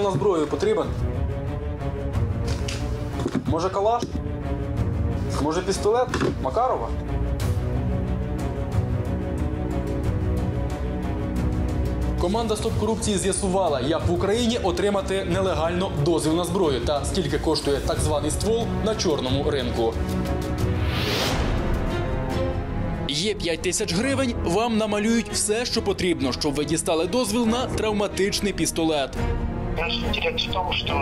Дозвіл на зброю потрібен? Може калаш? Може пістолет? Макарова? Команда Стоп корупції з'ясувала, як в Україні отримати нелегально дозвіл на зброю та скільки коштує так званий ствол на чорному ринку. Є 5 тисяч гривень, вам намалюють все, що потрібно, щоб ви дістали дозвіл на травматичний пістолет. Наш интерес в том, что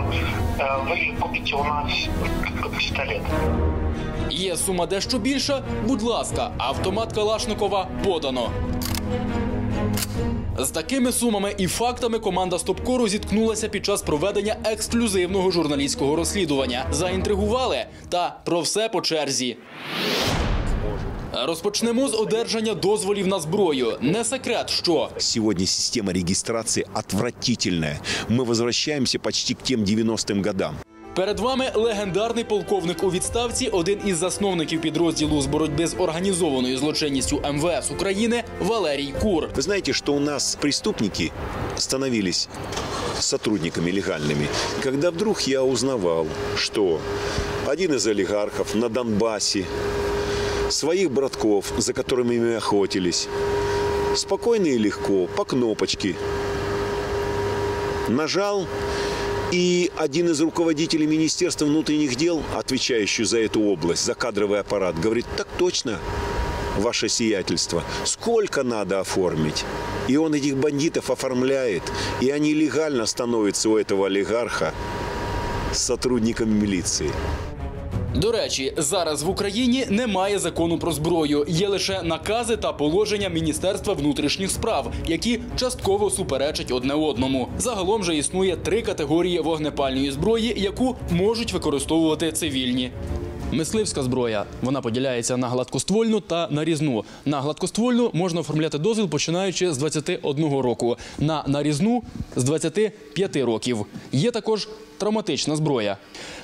э, вы купите у нас пистолет. Є сума дещо більша. Будь ласка, автомат Калашникова подано. З такими сумами і фактами команда Стопкору зіткнулася під час проведення ексклюзивного журналістського розслідування. Заінтригували та про все по черзі. Розпочнемо з одержання дозволів на зброю. Не секрет, що Сегодня система регистрации отвратительная. Мы возвращаемся почти к тем 90-м годам. Перед вами легендарний полковник у відставці, один із засновників підрозділу з боротьби з організованою злочинністю МВС України Валерій Кур. Вы знаете, что у нас преступники становились сотрудниками легальными, когда вдруг я узнавал, что один из олигархов на Донбассе Своих братков, за которыми мы охотились, спокойно и легко, по кнопочке, нажал и один из руководителей Министерства внутренних дел, отвечающий за эту область, за кадровый аппарат, говорит, так точно, ваше сиятельство, сколько надо оформить. И он этих бандитов оформляет, и они легально становятся у этого олигарха сотрудниками милиции. До речі, зараз в Україні немає закону про зброю. Є лише накази та положення Міністерства внутрішніх справ, які частково суперечать одне одному. Загалом же існує три категорії вогнепальної зброї, яку можуть використовувати цивільні. Мисливська зброя вона поділяється на гладкоствольну та нарізну. На гладкоствольну можна оформляти дозвіл починаючи з 21 року, на нарізну з 25 років. Є також травматична зброя,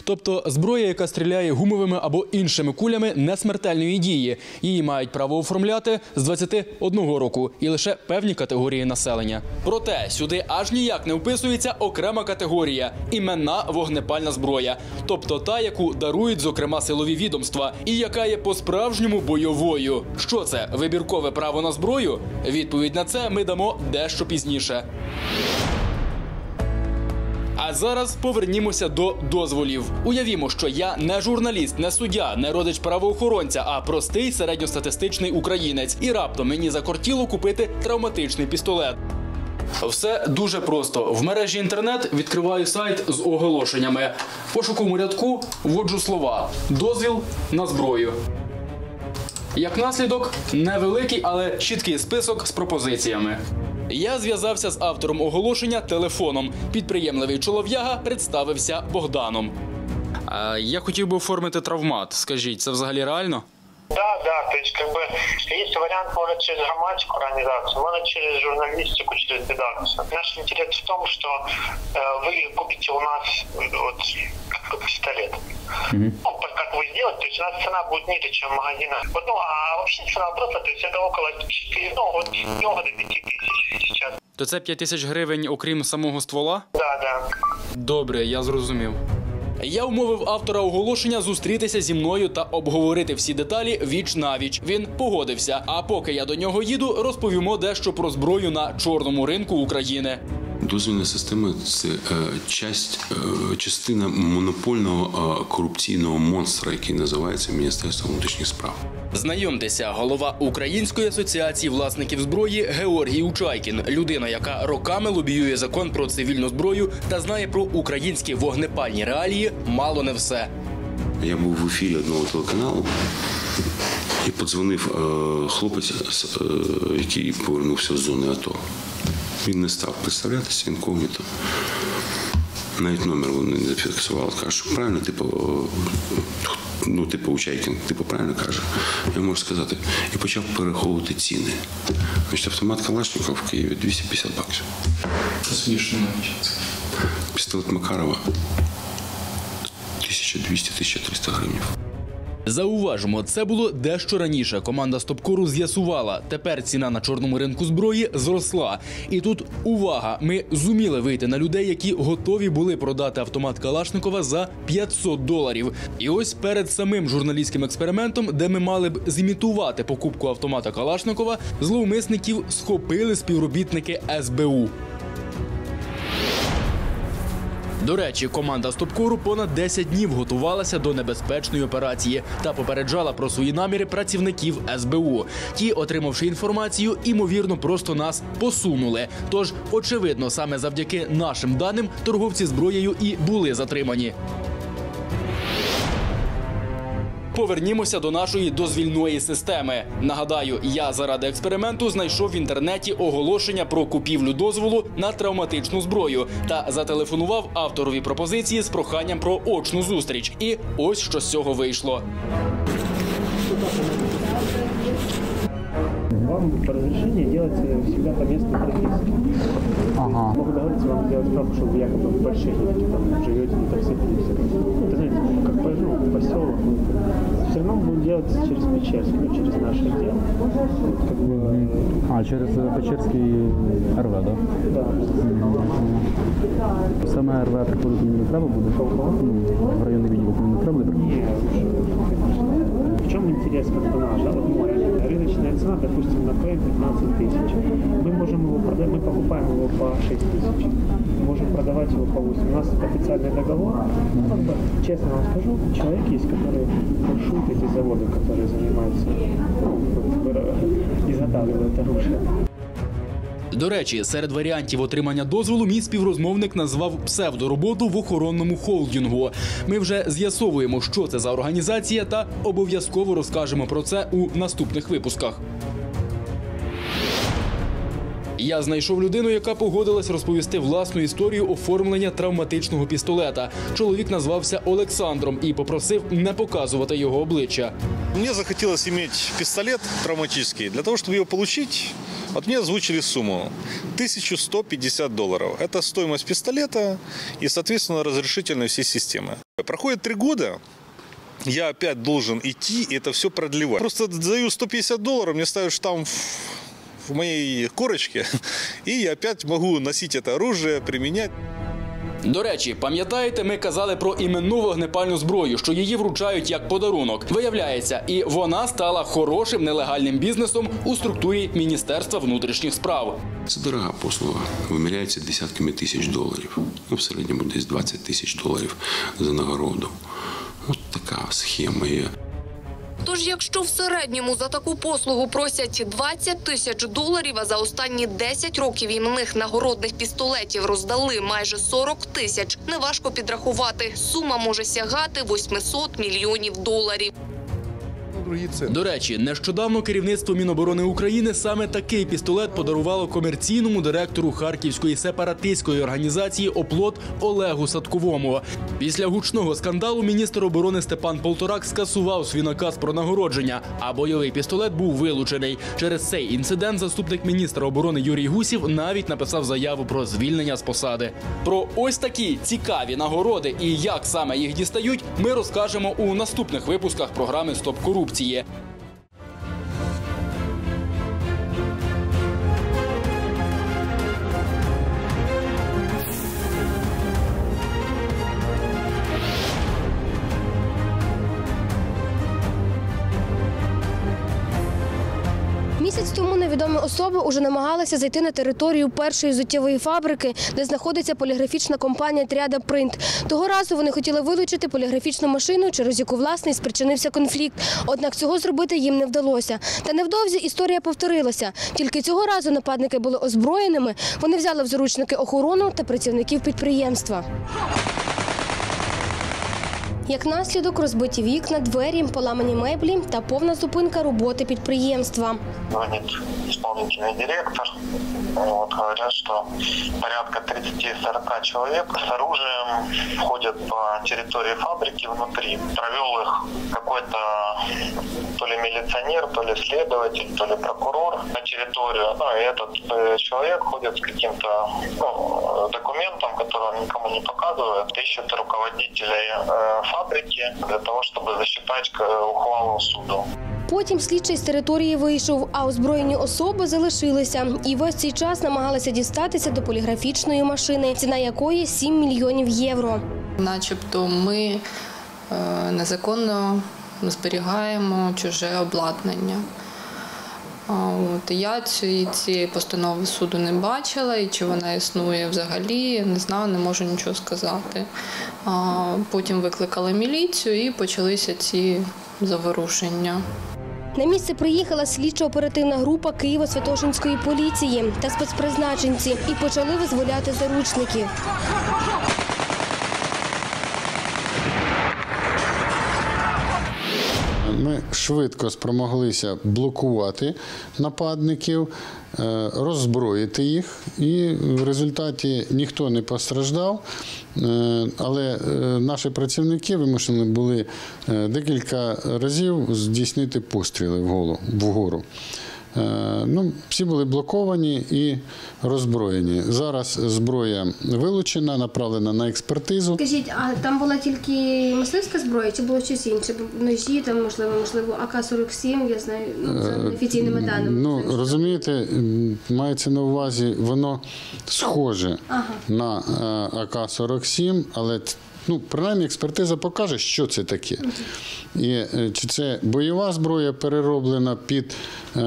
тобто зброя, яка стріляє гумовими або іншими кулями несмертельної дії. Її мають право оформляти з 21 року і лише певні категорії населення. Проте сюди аж ніяк не вписується окрема категорія іменна вогнепальна зброя, тобто та, яку дарують зокрема силові відомства, і яка є по-справжньому бойовою. Що це вибіркове право на зброю? Відповідь на це ми дамо дещо пізніше. А зараз повернімося до дозволів. Уявімо, що я не журналіст, не суддя, не родич правоохоронця, а простий середньостатистичний українець. І раптом мені закортіло купити травматичний пістолет. Все дуже просто. В мережі інтернет відкриваю сайт з оголошеннями. Пошуковому рядку вводжу слова дозвіл на зброю. Як наслідок, невеликий, але чіткий список з пропозиціями. Я зв'язався з автором оголошення телефоном. Підприємливий чолов'яга представився Богданом. А я хотів би оформити травмат. Скажіть, це взагалі реально? Да, да, то есть как бы есть вариант, может через громадскую организацию, может через журналистику, через редакцию. Наш интерес в том, что э, вы купите у нас э, вот как бы пистолет. Ну, по- как вы сделаете, то есть у нас цена будет ниже, чем в магазинах. Вот, ну, а вообще цена просто, то есть это около 4, ну, от 4 до 5 тысяч сейчас. То це 5 тисяч гривень, окрім самого ствола? Да, да. Добре, я зрозумів. Я умовив автора оголошення зустрітися зі мною та обговорити всі деталі віч навіч. Він погодився. А поки я до нього їду, розповімо дещо про зброю на чорному ринку України. Дозвільна система це е, часть, е, частина монопольного е, корупційного монстра, який називається Міністерство внутрішніх справ. Знайомтеся, голова Української асоціації власників зброї Георгій Учайкін, людина, яка роками лобіює закон про цивільну зброю та знає про українські вогнепальні реалії мало не все. Я був в ефірі одного телеканалу і подзвонив е, хлопець, е, який повернувся з зони АТО. Він не став представлятися інкогніто. Навіть номер вони не зафіксували. Каже, що правильно, типу, ну, типу, Учайкін, типу, правильно каже. Я можу сказати. І почав перераховувати ціни. Значить, автомат Калашников в Києві 250 баксів. Смішно навіть. Пістолет Макарова 1200-1300 гривень. Зауважимо, це було дещо раніше. Команда Стопкору з'ясувала. Тепер ціна на чорному ринку зброї зросла. І тут увага! Ми зуміли вийти на людей, які готові були продати автомат Калашникова за 500 доларів. І ось перед самим журналістським експериментом, де ми мали б зімітувати покупку автомата Калашникова, зловмисників схопили співробітники СБУ. До речі, команда Стопкору понад 10 днів готувалася до небезпечної операції та попереджала про свої наміри працівників СБУ. Ті, отримавши інформацію, імовірно, просто нас посунули. Тож, очевидно, саме завдяки нашим даним торговці зброєю і були затримані. Повернімося до нашої дозвільної системи. Нагадаю, я заради експерименту знайшов в інтернеті оголошення про купівлю дозволу на травматичну зброю та зателефонував авторові пропозиції з проханням про очну зустріч. І ось що з цього вийшло. Вам по разрешению делать э, всегда по месту прописки. Ага. Могут договориться вам сделать справку, что вы якобы в Большевике там живете, не так все ну, поселок. Все равно будем делать через Печерск, ну, через наш отдел. Вот, как бы, э, А, через Печерський РВ, так? да. Саме РВ приходити мені не треба буде? Ну, в районний відділок мені не треба буде приходити? Не, в чем интерес как бы наш, да, вот мой. Рыночная цена, допустим, на ПМ 15 тысяч. Мы можем его продать, мы покупаем его по 6 тысяч. Можем продавать его по 8. У нас официальный договор. Ну, как бы, честно вам скажу, человек есть, который маршрут эти заводы, которые занимаются, ну, вот, э, изготавливают оружие. До речі, серед варіантів отримання дозволу мій співрозмовник назвав псевдороботу в охоронному холдингу. Ми вже з'ясовуємо, що це за організація, та обов'язково розкажемо про це у наступних випусках. Я знайшов людину, яка погодилась розповісти власну історію оформлення травматичного пістолета. Чоловік назвався Олександром і попросив не показувати його обличчя. Мне захотелось иметь пистолет травматический. Для того, чтобы его получить, от меня озвучили сумму 1150 долларов. Это стоимость пистолета и, соответственно, разрешительной всей системы. Проходит три года, я опять должен идти и это все продлевать. Просто даю 150 долларов, мне ставят штамп в- моей корочке, и я опять могу носить это оружие, применять. До речі, пам'ятаєте, ми казали про іменну вогнепальну зброю, що її вручають як подарунок. Виявляється, і вона стала хорошим нелегальним бізнесом у структурі Міністерства внутрішніх справ. Це дорога послуга. Виміряється десятками тисяч доларів. Ну, в середньому десь 20 тисяч доларів за нагороду. От така схема є. Тож, якщо в середньому за таку послугу просять 20 тисяч доларів, а за останні 10 років іменних нагородних пістолетів роздали майже 40 тисяч, неважко підрахувати. Сума може сягати 800 мільйонів доларів. До речі, нещодавно керівництво Міноборони України саме такий пістолет подарувало комерційному директору харківської сепаратистської організації Оплот Олегу Садковому. Після гучного скандалу міністр оборони Степан Полторак скасував свій наказ про нагородження, а бойовий пістолет був вилучений. Через цей інцидент заступник міністра оборони Юрій Гусів навіть написав заяву про звільнення з посади. Про ось такі цікаві нагороди і як саме їх дістають, ми розкажемо у наступних випусках програми Стоп корупції. Місяць особи уже намагалися зайти на територію першої зуттєвої фабрики, де знаходиться поліграфічна компанія Тріада Принт. Того разу вони хотіли вилучити поліграфічну машину, через яку власний спричинився конфлікт. Однак цього зробити їм не вдалося. Та невдовзі історія повторилася. Тільки цього разу нападники були озброєними. Вони взяли в заручники охорону та працівників підприємства. Як наслідок розбиті вікна, двері, поламані меблі та повна зупинка роботи підприємства. Исполнительный директор. Вот, говорят, что порядка 30-40 человек с оружием входят по территории фабрики внутри. Провел их какой-то то ли милиционер, то ли следователь, то ли прокурор на территорию. Ну, и этот э, человек ходит с каким-то ну, документом, который он никому не показывает. Ищет руководителей э, фабрики для того, чтобы засчитать э, ухвалу суду. Потім слідчий з території вийшов, а озброєні особи залишилися і весь цей час намагалися дістатися до поліграфічної машини, ціна якої 7 мільйонів євро. начебто ми е, незаконно зберігаємо чуже обладнання. От я ці- цієї постанови суду не бачила, і чи вона існує взагалі, не знаю, не можу нічого сказати. А Потім викликали міліцію і почалися ці заворушення. На місце приїхала слідчо-оперативна група Києво-Святошинської поліції та спецпризначенці і почали визволяти заручників. Швидко спромоглися блокувати нападників, е, роззброїти їх, і в результаті ніхто не постраждав. Е, Але е, наші працівники вимушені були декілька разів здійснити постріли вгору. Е, Ну, всі були блоковані і роззброєні. Зараз зброя вилучена, направлена на експертизу. Скажіть, а там була тільки мисливська зброя, чи було щось інше? Ножі, там можливо, можливо, АК-47, я знаю, ну, за офіційними даними. Ну, розумієте, мається на увазі, воно схоже на е, АК-47, але ну, принаймні експертиза покаже, що це таке. І е, чи це бойова зброя перероблена під е,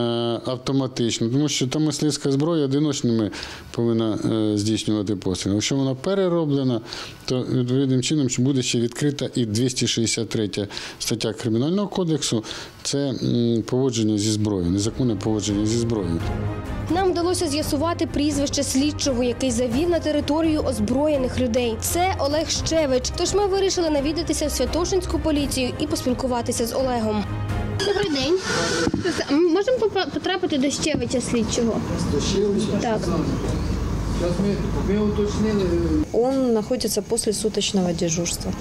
автоматичну, тому що та мисливська зброя одиночними повинна е, здійснювати постріл. Якщо вона перероблена, то відповідним чином буде ще відкрита і 263 стаття Кримінального кодексу це поводження зі зброєю, незаконне поводження зі зброєю. Нам вдалося з'ясувати прізвище слідчого, який завів на територію озброєних людей. Це Олег Щевич. Тож ми вирішили навідатися в Святошинську поліцію і поспілкуватися з Олегом. Добрий день. Можемо потрапити до Щевича слідчого? До Щевича? Так. Он находится после суточного дежурства.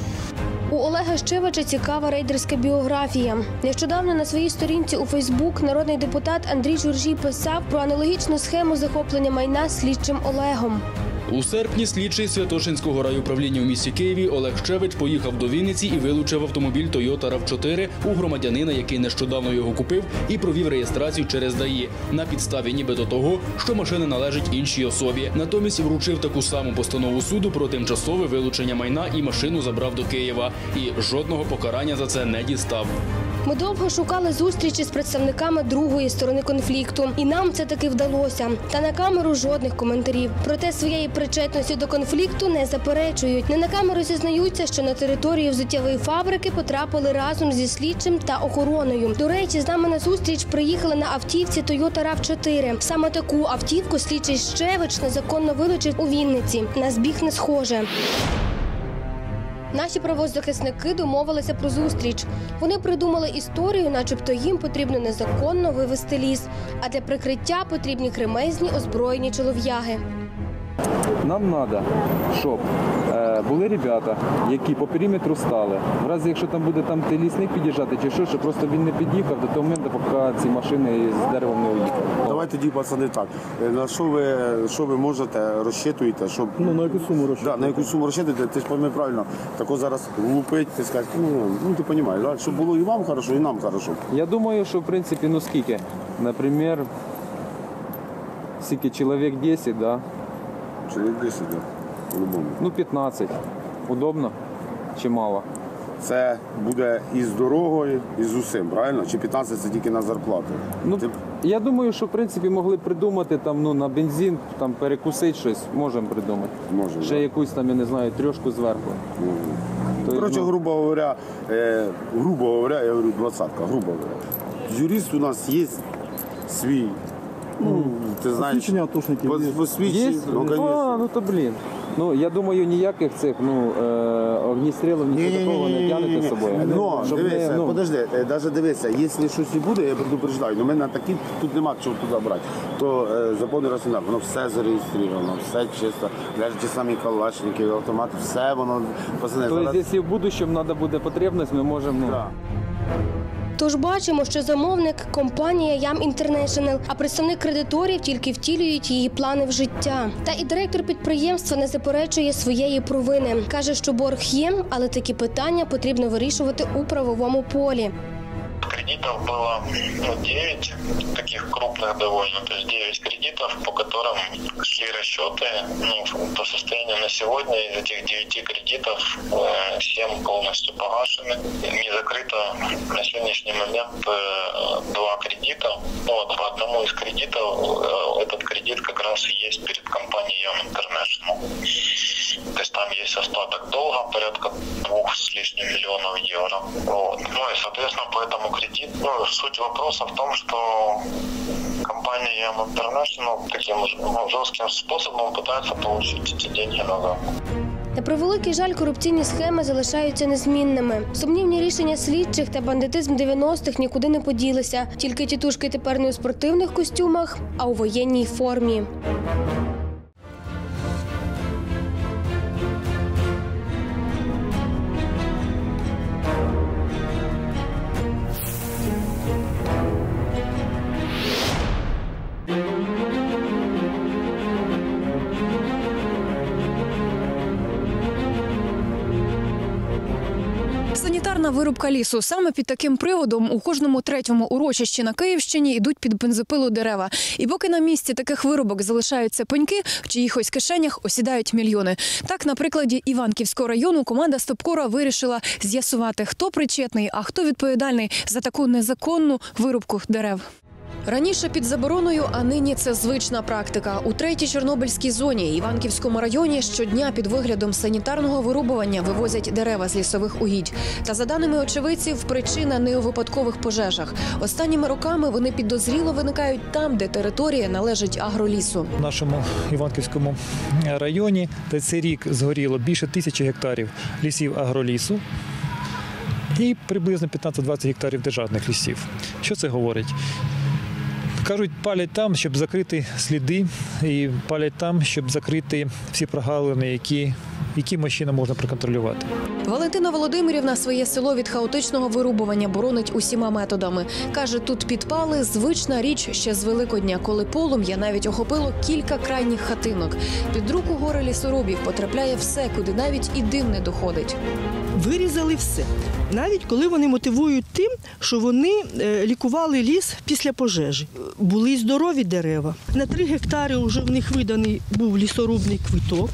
У Олега Щевича цікава рейдерська біографія. Нещодавно на своїй сторінці у Фейсбук народний депутат Андрій Журжій писав про аналогічну схему захоплення майна слідчим Олегом. У серпні слідчий Святошинського райуправління у місті Києві Олег Щевич поїхав до Вінниці і вилучив автомобіль Toyota RAV4 у громадянина, який нещодавно його купив, і провів реєстрацію через ДАІ на підставі нібито того, що машина належить іншій особі. Натомість вручив таку саму постанову суду про тимчасове вилучення майна і машину забрав до Києва. І жодного покарання за це не дістав. Ми довго шукали зустрічі з представниками другої сторони конфлікту, і нам це таки вдалося. Та на камеру жодних коментарів. Проте своєї причетності до конфлікту не заперечують. Не на камеру зізнаються, що на територію взуттєвої фабрики потрапили разом зі слідчим та охороною. До речі, з нами на зустріч приїхали на автівці Toyota RAV4. Саме таку автівку слідчий Щевич незаконно вилучив у Вінниці. На збіг не схоже. Наші правозахисники домовилися про зустріч. Вони придумали історію, начебто їм потрібно незаконно вивезти ліс, а для прикриття потрібні кремезні озброєні чолов'яги. Нам треба, щоб е, були ребята, які по периметру стали. В разі, якщо там буде там той лісник під'їжджати чи що, щоб просто він не під'їхав до того моменту, поки ці машини з деревом не уїхали. Давайте тоді, пацани, так. Е, На що ви, що ви можете, розчитуєте, щоб... Ну, на яку суму розчитуєте? Да, на яку суму розчитуєте, ти ж пойми правильно. Тако зараз лупить, ти скажеш, ну, ну ти розумієш, да? щоб було і вам хорошо, і нам хорошо. Я думаю, що в принципі, ну скільки? Наприклад, скільки чоловік 10, да? Чоловік 10, да, по-любому. ну 15. Удобно чи мало? Це буде і з дорогою, і з усім, правильно? Чи 15 це тільки на зарплату? Ну, Ти- я думаю, що в принципі могли б придумати там ну, на бензин, там перекусити щось, можемо придумати. Можемо, Ще да. якусь там, я не знаю, трьошку зверху. То, Коротше, ну, грубо говоря, е, грубо говоря, я говорю, двадцатка, грубо говоря. Юрист у нас є свій. Ну, ти знаєш, атошників Є? посвідчення, ну, а, ну то блін. Ну я думаю, ніяких цих ну е, огністрілів нічого такого не тягнете з собою. Ну, Щоб дивися, не, ну, подожди, е, навіть дивися, якщо щось і буде, я предупреждаю, ну мене такі тут нема чого туди брати, то е, заповний раціонал, воно все зареєстровано, все чисто, навіть ті самі калашники, автомати, все воно, пацани, то зараз... якщо в будущем треба буде потребність, ми можемо. Ну, Да. Тож бачимо, що замовник компанія Ям Інтернешнл, а представник кредиторів тільки втілюють її плани в життя. Та і директор підприємства не заперечує своєї провини. каже, що борг є, але такі питання потрібно вирішувати у правовому полі. Кредитов было ну, 9, таких крупных довольно, то есть 9 кредитов, по которым шли расчеты. Ну, по состоянию на сегодня из этих 9 кредитов э, 7 полностью погашены. Не закрыто на сегодняшний момент э, два кредита. Ну, вот по одному из кредитов э, этот кредит как раз и есть перед компанией Young International. То есть там есть остаток долга порядка двух с лишним миллионов евро. Вот. Ну и, соответственно, по этому кредиту, ну, суть вопроса в том, что компания Yam International таким ну, жестким способом пытается получить эти деньги назад. На превеликий жаль, корупційні схеми залишаються незмінними. Сумнівні рішення слідчих та бандитизм 90-х нікуди не поділися. Тільки тітушки тепер не у спортивних костюмах, а у воєнній формі. Вирубка лісу. Саме під таким приводом у кожному третьому урочищі на Київщині йдуть під бензопилу дерева. І поки на місці таких вирубок залишаються пеньки, в чиїхось кишенях осідають мільйони. Так, на прикладі Іванківського району команда Стопкора вирішила з'ясувати, хто причетний, а хто відповідальний за таку незаконну вирубку дерев. Раніше під забороною, а нині це звична практика. У третій Чорнобильській зоні Іванківському районі щодня під виглядом санітарного вирубування вивозять дерева з лісових угідь. Та за даними очевидців, причина не у випадкових пожежах. Останніми роками вони підозріло виникають там, де територія належить агролісу. В нашому Іванківському районі за цей рік згоріло більше тисячі гектарів лісів агролісу і приблизно 15-20 гектарів державних лісів. Що це говорить? Кажуть, палять там, щоб закрити сліди, і палять там, щоб закрити всі прогалини, які, які машина можна проконтролювати. Валентина Володимирівна своє село від хаотичного вирубування боронить усіма методами. Каже, тут підпали звична річ ще з Великодня, коли полум'я навіть охопило кілька крайніх хатинок. Під руку гори лісоробів потрапляє все, куди навіть і дим не доходить. Вирізали все. Навіть коли вони мотивують тим, що вони е, лікували ліс після пожежі. Були й здорові дерева. На три гектари вже в них виданий був лісорубний квиток.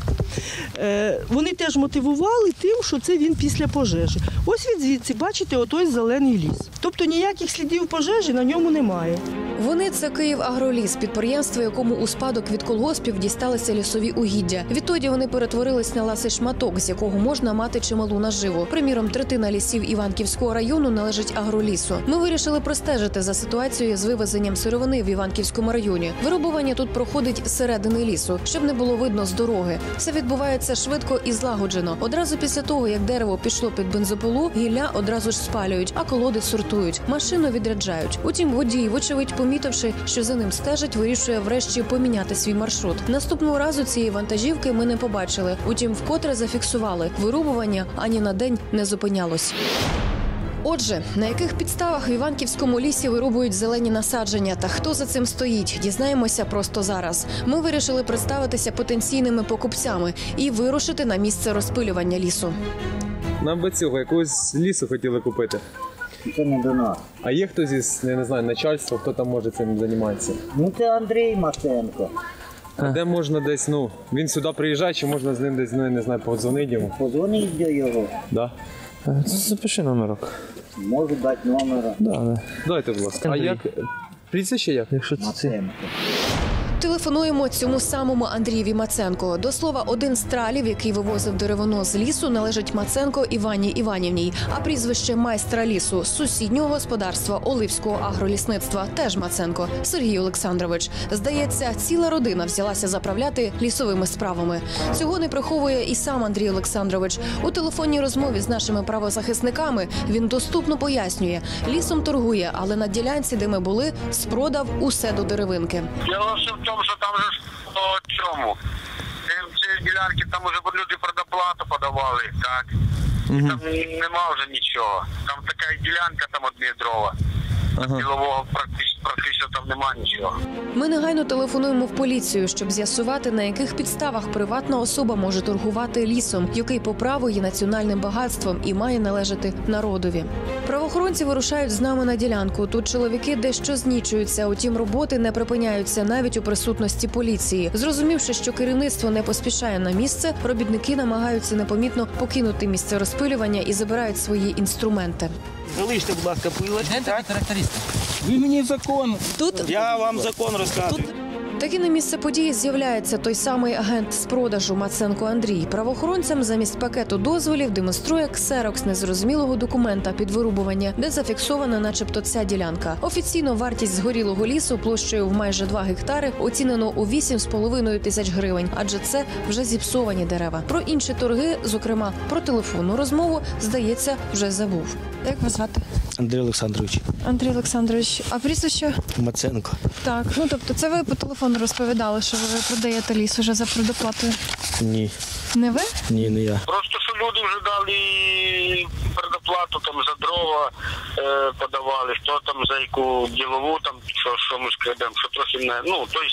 Е, Вони теж мотивували тим, що це він після пожежі. Ось від звідси, бачите, отой зелений ліс. Тобто ніяких слідів пожежі на ньому немає. Вони це Київ Агроліс, підприємство, якому у спадок від колгоспів дісталися лісові угіддя. Відтоді вони перетворились на ласий шматок, з якого можна мати чималу наживу. Приміром, третина лісів Іванківського району належить агролісу. Ми вирішили простежити за ситуацією з вивезенням сировини в Іванківському районі. Вирубування тут проходить з середини лісу, щоб не було видно з дороги. Все відбувається швидко і злагоджено. Одразу після того, як дерево пішло під бензопилу, гілля одразу ж спалюють, а колоди сортують. Машину відряджають. Утім, водій, вочевидь, помітивши, що за ним стежать, вирішує врешті поміняти свій маршрут. Наступного разу цієї вантажівки ми не побачили. Утім, вкотре зафіксували вирубування ані на день не зупинялось. Отже, на яких підставах в Іванківському лісі вирубують зелені насадження та хто за цим стоїть, дізнаємося просто зараз. Ми вирішили представитися потенційними покупцями і вирушити на місце розпилювання лісу. Нам би цього якогось лісу хотіли купити. Це не до нас. А є хтось із, я не знаю, начальства, хто там може цим займатися? Ну це Андрій Маценко. А де можна десь, ну, він сюди приїжджає, чи можна з ним десь, ну, я не знаю, подзвонити йому? Позвоніть до його. Да. Запиши номерок. Можу дати номера. Да, да. Дайте, будь ласка. А Андрій. як? Прізвище як? Якщо Маценко. Телефонуємо цьому самому Андрієві Маценко. До слова, один з тралів, який вивозив деревино з лісу, належить Маценко Івані Іванівній. А прізвище майстра лісу сусіднього господарства Оливського агролісництва теж Маценко Сергій Олександрович. Здається, ціла родина взялася заправляти лісовими справами. Цього не приховує і сам Андрій Олександрович. У телефонній розмові з нашими правозахисниками він доступно пояснює, лісом торгує, але на ділянці, де ми були, спродав усе до деревинки. В тому, що там же по чому. Ці- ділянки там уже люди предоплату подавали, так. і там нема вже нічого. Там така ділянка там однієдрова. Ага. Ділового практично, практично там нема нічого. Ми негайно телефонуємо в поліцію, щоб з'ясувати, на яких підставах приватна особа може торгувати лісом, який по праву є національним багатством і має належати народові. Правоохоронці вирушають з нами на ділянку. Тут чоловіки дещо знічуються, утім роботи не припиняються навіть у присутності поліції. Зрозумівши, що керівництво не поспішає на місце, робітники намагаються непомітно покинути місце розпилювання і забирають свої інструменти. Залиште, будь ласка, пилочку. Ви мені закон. Тут я вам закон розказую. Таки на місце події з'являється той самий агент з продажу Маценко Андрій. Правоохоронцям замість пакету дозволів демонструє ксерокс незрозумілого документа під вирубування, де зафіксована, начебто, ця ділянка. Офіційно вартість згорілого лісу площею в майже 2 гектари оцінено у 8,5 тисяч гривень, адже це вже зіпсовані дерева. Про інші торги, зокрема про телефонну розмову, здається, вже забув. Як вас звати? Андрій Олександрович Андрій Олександрович, а прізвище? Маценко. Так, ну тобто це ви по телефону розповідали, що ви продаєте ліс уже за предоплатою. Ні. Не ви? Ні, не я. Просто що люди вже дали предоплату там за дрова е, подавали, що там за яку ділову, там що, що ми скрадемо, що трохи не. Ну, тобто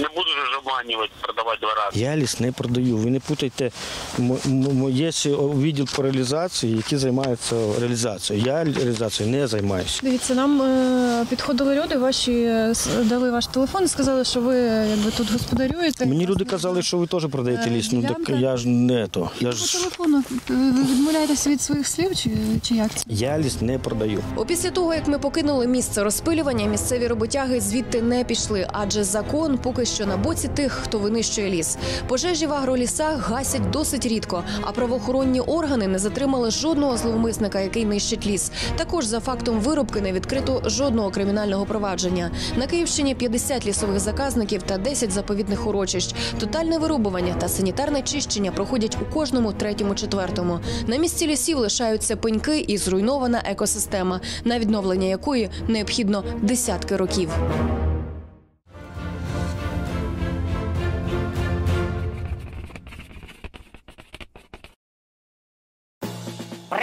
не буду ж обманювати, продавати два рази. Я ліс не продаю. Ви не путайте. М- м- Є відділ по реалізації, який займається реалізацією. Я реалізацією не займаюся. Дивіться, нам е, підходили люди, ваші е, дали ваш телефон і сказали, що ви якби тут господарюєте. Мені люди казали, що ви теж продаєте Е, ліс. Ну так я ж не то. Я По ж телефону ви відмовляєтеся від своїх слів чи, чи як це? я ліс не продаю. Опісля того, як ми покинули місце розпилювання, місцеві роботяги звідти не пішли, адже закон поки що на боці тих, хто винищує ліс. Пожежі в агролісах гасять досить рідко, а правоохоронні органи не затримали жодного зловмисника, який нищить ліс. Також за фактом вирубки не відкрито жодного кримінального провадження. На Київщині 50 лісових заказників та 10 заповідних урочищ. Тотальне вирубування та санітарне чищення проходять у кожному третьому четвертому. На місці лісів лишаються пеньки і зруйнована екосистема, на відновлення якої необхідно десятки років.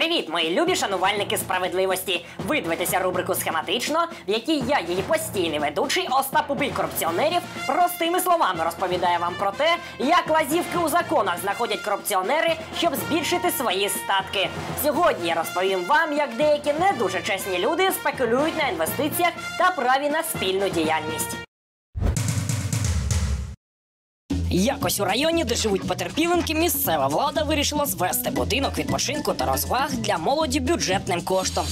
Привіт, мої любі шанувальники справедливості! Ви дивитеся рубрику схематично, в якій я, її постійний ведучий Остап Убій корупціонерів, простими словами розповідає вам про те, як лазівки у законах знаходять корупціонери, щоб збільшити свої статки. Сьогодні я розповім вам, як деякі не дуже чесні люди спекулюють на інвестиціях та праві на спільну діяльність. Якось у районі, де живуть потерпіленки, місцева влада вирішила звести будинок відпочинку та розваг для молоді бюджетним коштом.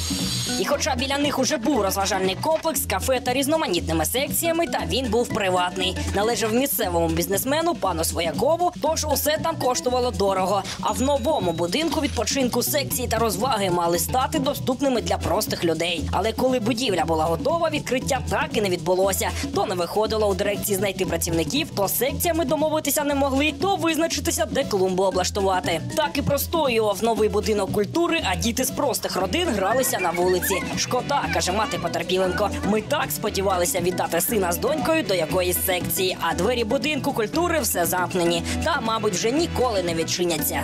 І хоча біля них уже був розважальний комплекс, кафе та різноманітними секціями, та він був приватний, належав місцевому бізнесмену пану Своякову, тож усе там коштувало дорого. А в новому будинку відпочинку секції та розваги мали стати доступними для простих людей. Але коли будівля була готова, відкриття так і не відбулося. То не виходило у дирекції знайти працівників, то секціями домовитися не могли, то визначитися, де клумбу облаштувати. Так і простоював новий будинок культури, а діти з простих родин гралися на вулиці. Шкода, каже мати Потерпіленко. Ми так сподівалися віддати сина з донькою до якоїсь секції, а двері будинку культури все замкнені. Та, мабуть, вже ніколи не відчиняться.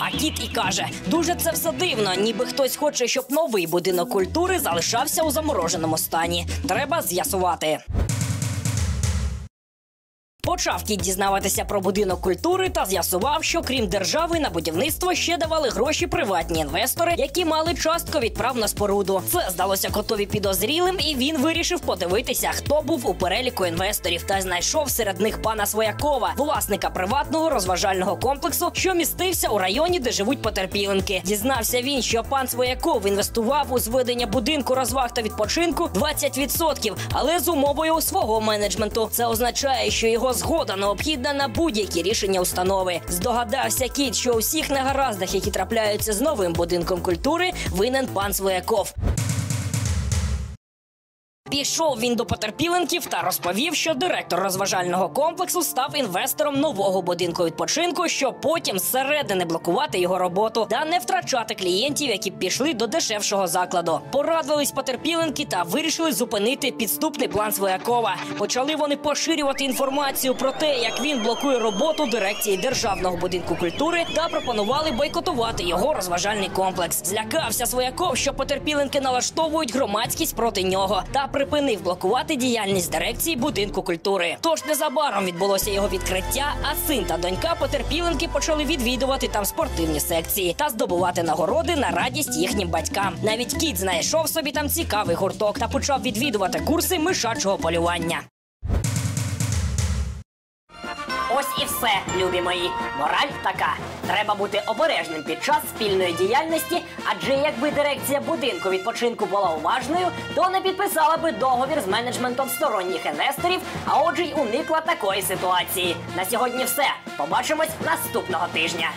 А кіт і каже: дуже це все дивно, ніби хтось хоче, щоб новий будинок культури залишався у замороженому стані. Треба з'ясувати. Почав дізнаватися про будинок культури та з'ясував, що крім держави на будівництво ще давали гроші приватні інвестори, які мали частку від прав на споруду. Це здалося котові підозрілим, і він вирішив подивитися, хто був у переліку інвесторів, та знайшов серед них пана Своякова, власника приватного розважального комплексу, що містився у районі, де живуть потерпіленки. Дізнався він, що пан Свояков інвестував у зведення будинку розваг та відпочинку 20%, але з умовою свого менеджменту. Це означає, що його згода необхідна на будь-які рішення установи. Здогадався кіт, що у всіх негараздах, які трапляються з новим будинком культури, винен пан Свояков. Пішов він до потерпіленків та розповів, що директор розважального комплексу став інвестором нового будинку відпочинку, щоб потім зсередини блокувати його роботу та не втрачати клієнтів, які пішли до дешевшого закладу. Порадились потерпіленки та вирішили зупинити підступний план Своякова. Почали вони поширювати інформацію про те, як він блокує роботу дирекції державного будинку культури та пропонували бойкотувати його розважальний комплекс. Злякався Свояков, що потерпіленки налаштовують громадськість проти нього та припинив блокувати діяльність дирекції будинку культури. Тож незабаром відбулося його відкриття, а син та донька потерпіленки почали відвідувати там спортивні секції та здобувати нагороди на радість їхнім батькам. Навіть кіт знайшов собі там цікавий гурток та почав відвідувати курси мишачого полювання. Ось і все, любі мої. Мораль така: треба бути обережним під час спільної діяльності, адже якби дирекція будинку відпочинку була уважною, то не підписала би договір з менеджментом сторонніх інвесторів, а отже й уникла такої ситуації. На сьогодні все. Побачимось наступного тижня.